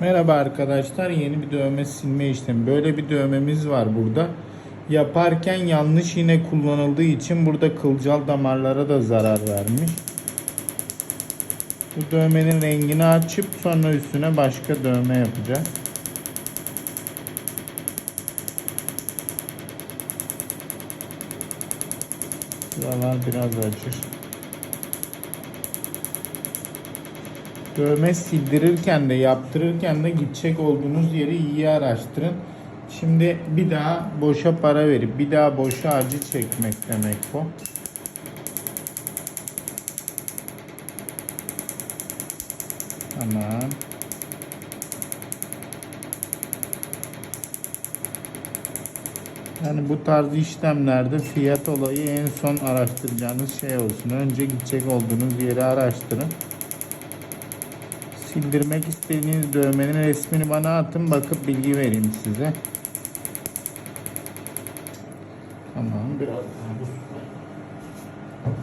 Merhaba arkadaşlar yeni bir dövme silme işlemi. Böyle bir dövmemiz var burada. Yaparken yanlış iğne kullanıldığı için burada kılcal damarlara da zarar vermiş. Bu dövmenin rengini açıp sonra üstüne başka dövme yapacağız. Buralar biraz acır. Dövme sildirirken de yaptırırken de gidecek olduğunuz yeri iyi araştırın. Şimdi bir daha boşa para verip bir daha boşa acı çekmek demek bu. Tamam. Yani bu tarz işlemlerde fiyat olayı en son araştıracağınız şey olsun. Önce gidecek olduğunuz yeri araştırın. Sildirmek istediğiniz dövmenin resmini bana atın bakıp bilgi vereyim size. Tamam biraz.